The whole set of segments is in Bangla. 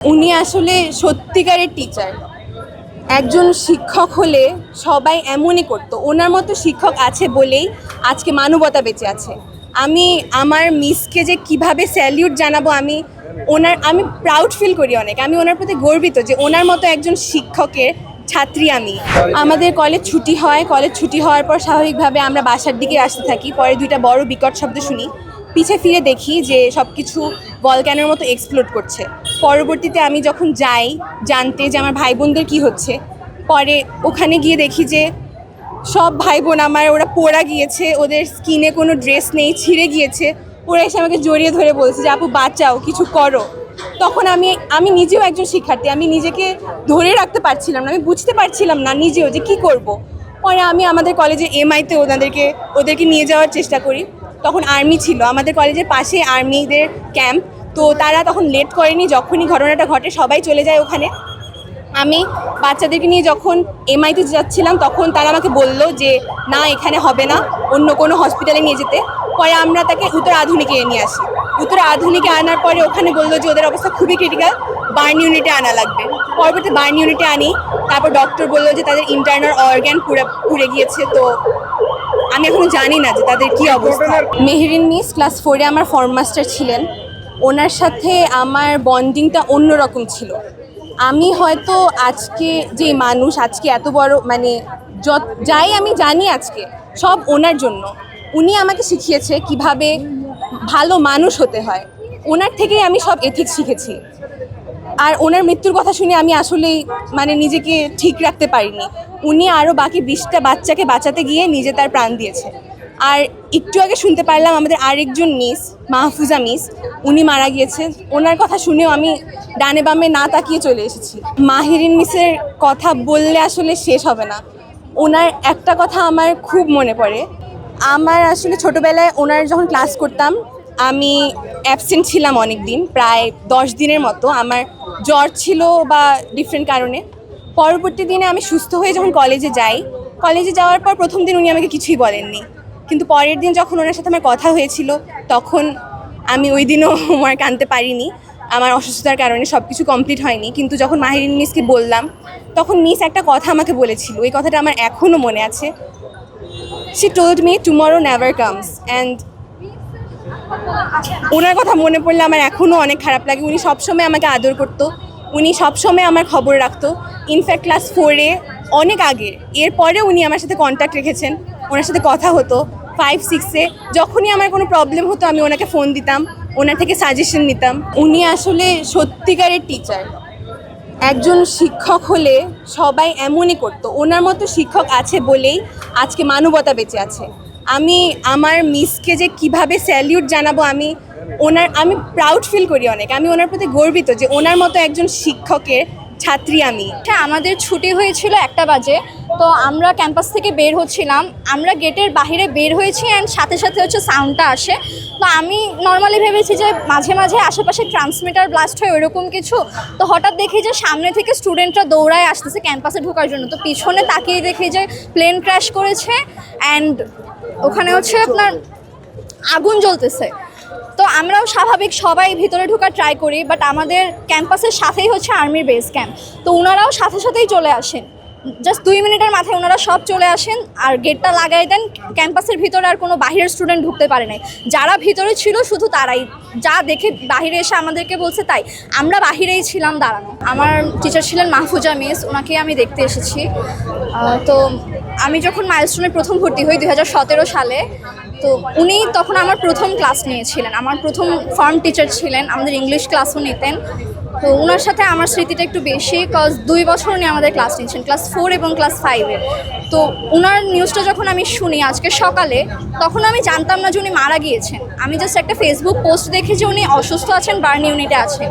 উনি আসলে সত্যিকারের টিচার একজন শিক্ষক হলে সবাই এমনই করতো। ওনার মতো শিক্ষক আছে বলেই আজকে মানবতা বেঁচে আছে। আমি আমার মিসকে যে কীভাবে স্যালিউট জানাব আমি ওনার, আমি প্রাউড ফিল করি অনেক। আমি ওনার প্রতি গর্বিত যে ওনার মতো একজন শিক্ষকের ছাত্রী আমি। আমাদের কলেজ ছুটি হয় কলেজ ছুটি হওয়ার পর স্বাভাবিকভাবে আমরা বাসার দিকে আসতে থাকি। পরে দুইটা বড় বিকট শব্দ শুনি। পিছে ফিরে দেখি যে সব কিছু ভলক্যানোর মতো এক্সপ্লোড করছে। পরবর্তীতে আমি যখন যাই, জানতে যে আমার ভাই বোনদের কী হচ্ছে, পরে ওখানে গিয়ে দেখি যে সব ভাই বোন আমার, ওরা পোড়া গিয়েছে, ওদের স্কিনে কোনো ড্রেস নেই, ছিঁড়ে গিয়েছে। ওরা এসে আমাকে জড়িয়ে ধরে বলছে যে, আপু, বাঁচাও, কিছু করো। তখন আমি আমি নিজেও একজন শিক্ষার্থী, আমি নিজেকে ধরে রাখতে পারছিলাম না, আমি বুঝতে পারছিলাম না নিজেও যে কি করব। পরে আমি আমাদের কলেজে এমআইতে ওনাদেরকে, ওদেরকে নিয়ে যাওয়ার চেষ্টা করি। তখন আর্মি ছিল। আমাদের কলেজের পাশে আর্মিদের ক্যাম্প তো তারা তখন লেট করেনি, যখনই ঘটনাটা ঘটে, সবাই চলে যায় ওখানে। আমি বাচ্চাদেরকে নিয়ে যখন এমআইতে যাচ্ছিলাম, তখন তারা আমাকে বলল যে, না, এখানে হবে না, অন্য কোনো হসপিটালে নিয়ে যেতে। পরে আমরা তাকে উত্তর আধুনিকে নিয়ে আসি। উত্তর আধুনিকে আনার পরে ওখানে বলল যে, ওদের অবস্থা খুবই ক্রিটিক্যাল বার্ন ইউনিটে আনা লাগবে। পরবর্তী বার্ন ইউনিটে আনি, তারপর ডক্টর বলল যে, তাদের ইন্টারনাল অর্গ্যান পুরে পুড়ে গিয়েছে। তো আমি এখনও জানি না যে তাদের কি অবস্থা। মেহরিন মিস ক্লাস ফোরে আমার ফর্ম মাস্টার ছিলেন। ওনার সাথে আমার বন্ডিংটা অন্যরকম ছিল। আমি হয়তো আজকে যে মানুষ আজকে এত বড় মানে যত যাই আমি জানি আজকে সব ওনার জন্য। উনি আমাকে শিখিয়েছে কীভাবে ভালো মানুষ হতে হয়। ওনার থেকেই আমি সব এথিক্স শিখেছি। আর ওনার মৃত্যুর কথা শুনে আমি আসলেই মানে নিজেকে ঠিক রাখতে পারিনি। উনি আরও বাকি বিশটা বাচ্চাকে বাঁচাতে গিয়ে নিজে তার প্রাণ দিয়েছে। আর একটু আগে শুনতে পারলাম আমাদের আরেকজন মিস, মাহফুজা মিস, উনি মারা গিয়েছে। ওনার কথা শুনেও আমি ডানে বামে না তাকিয়ে চলে এসেছি। মাহিরিন মিসের কথা বললে আসলে শেষ হবে না। ওনার একটা কথা আমার খুব মনে পড়ে। আমার আসলে ছোটোবেলায় ওনার যখন ক্লাস করতাম, আমি অ্যাবসেন্ট ছিলাম অনেক দিন প্রায় দশ দিনের মতো। আমার জ্বর ছিল বা ডিফারেন্ট কারণে। পরবর্তী দিনে আমি সুস্থ হয়ে যখন কলেজে যাই কলেজে যাওয়ার পর প্রথম দিন উনি আমাকে কিছুই বলেননি। কিন্তু পরের দিন যখন ওনার সাথে আমার কথা হয়েছিল, তখন আমি ওই দিনও আমার কানতে পারিনি। আমার অসুস্থতার কারণে সব কিছু কমপ্লিট হয়নি। কিন্তু যখন মাহিরিন মিসকে বললাম, তখন মিস একটা কথা আমাকে বলেছিল। ওই কথাটা আমার এখনও মনে আছে। She told me tomorrow never comes and ওনার কথা মনে পড়লে আমার এখনও অনেক খারাপ লাগে। উনি সবসময় আমাকে আদর করতো। উনি সবসময় আমার খবর রাখতো। ইনফ্যাক্ট ক্লাস ফোরে অনেক আগে, এরপরে উনি আমার সাথে কন্ট্যাক্ট রেখেছেন। ওনার সাথে কথা হতো। ফাইভ সিক্সে যখনই আমার কোনো প্রবলেম হতো, আমি ওনাকে ফোন দিতাম। ওনার থেকে সাজেশন নিতাম। উনি আসলে সত্যিকারের টিচার একজন শিক্ষক হলে সবাই এমনই করতো। ওনার মতো শিক্ষক আছে বলেই আজকে মানবতা বেঁচে আছে। আমি আমার মিসকে যে কীভাবে স্যালিউট জানাব, আমি ওনার, আমি প্রাউড ফিল করি অনেক। আমি ওনার প্রতি গর্বিত যে ওনার মতো একজন শিক্ষকের ছাত্রী আমি। হ্যাঁ আমাদের ছুটি হয়েছিল একটা বাজে, তো আমরা ক্যাম্পাস থেকে বের হচ্ছিলাম। আমরা গেটের বাইরে বের হয়েছি অ্যান্ড সাথে সাথে হচ্ছে সাউন্ডটা আসে। তো আমি নর্মালি ভেবেছি যে মাঝে মাঝে আশেপাশে ট্রান্সমিটার ব্লাস্ট হয় ওইরকম কিছু। তো হঠাৎ দেখি যে সামনে থেকে স্টুডেন্টরা দৌড়ায় আসতেছে ক্যাম্পাসে ঢোকার জন্য। তো পিছনে তাকিয়ে দেখি যে প্লেন ক্র্যাশ করেছে অ্যান্ড ওখানে হচ্ছে আপনার আগুন জ্বলতেছে। তো আমরাও স্বাভাবিক সবাই ভিতরে ঢোকার ট্রাই করি বাট আমাদের ক্যাম্পাসের সাথেই হচ্ছে আর্মির বেস ক্যাম্প তো ওনারাও সাথে সাথেই চলে আসেন। জাস্ট দুই মিনিটের মাথায় ওনারা সব চলে আসেন, আর গেটটা লাগাই দেন। ক্যাম্পাসের ভিতরে আর কোনো বাহিরের স্টুডেন্ট ঢুকতে পারে নাই। যারা ভিতরে ছিল শুধু তারাই। যা দেখে বাহিরে এসে আমাদেরকে বলছে তাই। আমরা বাহিরেই ছিলাম দাঁড়ানো। আমার টিচার ছিলেন মাহফুজা মিস ওনাকে আমি দেখতে এসেছি। তো আমি যখন মাইলস্টোনে প্রথম ভর্তি হই দু হাজার সতেরো সালে, তো উনি তখন আমার প্রথম ক্লাস নিয়েছিলেন। আমার প্রথম ফার্ম টিচার ছিলেন, আমাদের ইংলিশ ক্লাসও নিতেন। তো ওনার সাথে আমার স্মৃতিটা একটু বেশি কজ দুই বছর উনি আমাদের ক্লাস নিয়েছেন ক্লাস ফোর এবং ক্লাস ফাইভের তো ওনার নিউজটা যখন আমি শুনি আজকে সকালে, তখন আমি জানতাম না যে উনি মারা গিয়েছেন। আমি জাস্ট একটা ফেসবুক পোস্ট দেখি যে উনি অসুস্থ আছেন বার্ন ইউনিটে আছেন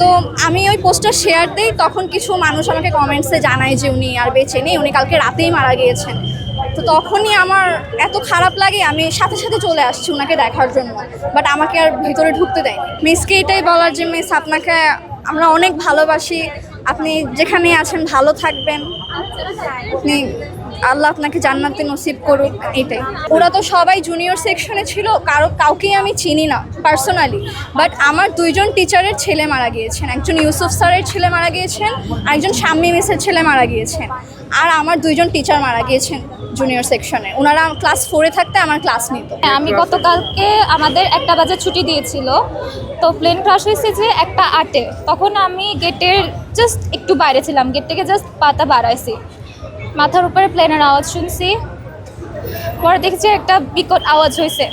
তো আমি ওই পোস্টটা শেয়ার দিই, তখন কিছু মানুষ আমাকে কমেন্টসে জানায় যে উনি আর বেঁচে নেই, উনি কালকে রাতেই মারা গিয়েছেন। তো তখনই আমার এত খারাপ লাগে, আমি সাথে সাথে চলে আসছি ওনাকে দেখার জন্য। বাট আমাকে আর ভিতরে ঢুকতে দেয় মিসকে এটাই বলার যে মিস আপনাকে আমরা অনেক ভালোবাসি। আপনি যেখানে আছেন ভালো থাকবেন। আপনি আল্লাহ আপনাকে জান্নাতে নসিব করুক, এটাই। ওরা তো সবাই জুনিয়র সেকশনে ছিল, কারও কাউকেই আমি চিনি না পার্সোনালি বাট আমার দুইজন টিচারের ছেলে মারা গিয়েছেন। একজন ইউসুফ স্যারের ছেলে মারা গিয়েছেন আর একজন শাম্মী মিসের ছেলে মারা গিয়েছেন। আর আমার দুইজন টিচার মারা গিয়েছেন। জুনিয়র সেকশনে ওনারা ক্লাস ফোরে থাকতে আমার ক্লাস নিত। হ্যাঁ, আমি গতকালকে আমাদের একটা বাজে ছুটি দিয়েছিল। তো প্লেন ক্রাশ হয়েছে যে একটা আটে। তখন আমি গেটের জাস্ট একটু বাইরে ছিলাম। গেট থেকে জাস্ট পাতা বাড়াইছি। মাথার উপরে প্লেনের আওয়াজ শুনছি। পরে দেখছি একটা বিকট আওয়াজ হয়েছে।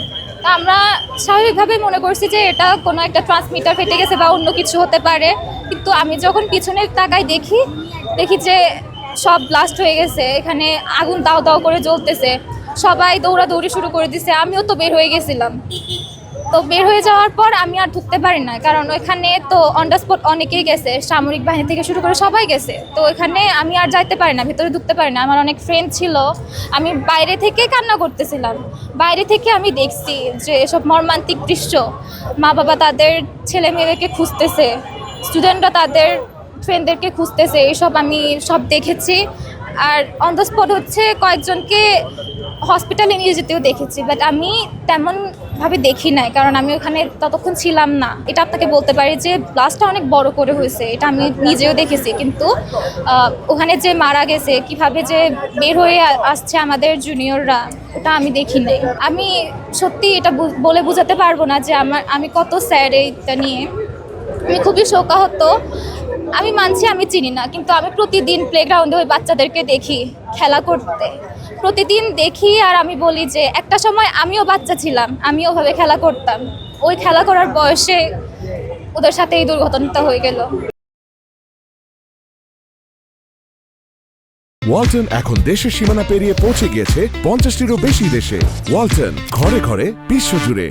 তা আমরা স্বাভাবিকভাবে মনে করছি যে এটা কোনো একটা ট্রান্সমিটার ফেটে গেছে বা অন্য কিছু হতে পারে। কিন্তু আমি যখন পিছনে তাকাই দেখি দেখি যে সব ব্লাস্ট হয়ে গেছে। এখানে আগুন দাও দাও করে জ্বলতেছে। সবাই দৌড়াদৌড়ি শুরু করে দিছে। আমিও তো বের হয়ে গেছিলাম। তো বের হয়ে যাওয়ার পর আমি আর ঢুকতে পারি না কারণ ওখানে তো অন দ্য স্পট অনেকেই গেছে। সামরিক বাহিনী থেকে শুরু করে সবাই গেছে। তো এখানে আমি আর যাইতে পারি না, ভেতরে ঢুকতে পারি না। আমার অনেক ফ্রেন্ড ছিল। আমি বাইরে থেকে কান্না করতেছিলাম। বাইরে থেকে আমি দেখছি যে এসব মর্মান্তিক দৃশ্য। মা বাবা তাদের ছেলে মেয়েদেরকে খুঁজতেছে স্টুডেন্টরা তাদের ফ্রেন্ডদেরকে খুঁজতেছে, এইসব আমি সব দেখেছি। আর অন দ্য স্পট হচ্ছে কয়েকজনকে হসপিটালে নিয়ে যেতেও দেখেছি বাট আমি তেমনভাবে দেখি নাই, কারণ আমি ওখানে ততক্ষণ ছিলাম না। এটা আপনাকে বলতে পারি যে ব্লাস্টটা অনেক বড় করে হয়েছে, এটা আমি নিজেও দেখেছি, কিন্তু ওখানে যে মারা গেছে, কীভাবে যে বের হয়ে আসছে আমাদের জুনিয়ররা ওটা আমি দেখি নাই। আমি সত্যি এটা বলে বোঝাতে পারব না যে আমার, আমি কত স্যার এইটা নিয়ে। আমি খুবই শোকাহত। আমি মানছি, আমি চিনি না, কিন্তু আমি প্রতিদিন প্লেগ্রাউন্ডে ওই বাচ্চাদেরকে দেখি খেলা করতে। প্রতিদিন দেখি আর আমি বলি যে, একটা সময় আমিও বাচ্চা ছিলাম, আমিও ওভাবে খেলা করতাম। ওই খেলা করার বয়সে ওদের সাথে এই দুর্ঘটনাটা হয়ে গেল। ওয়ালটন এখন দেশের সীমানা পেরিয়ে পৌঁছে গিয়েছে পঞ্চাশটিরও বেশি দেশে। ওয়ালটন, ঘরে ঘরে, বিশ্বজুড়ে।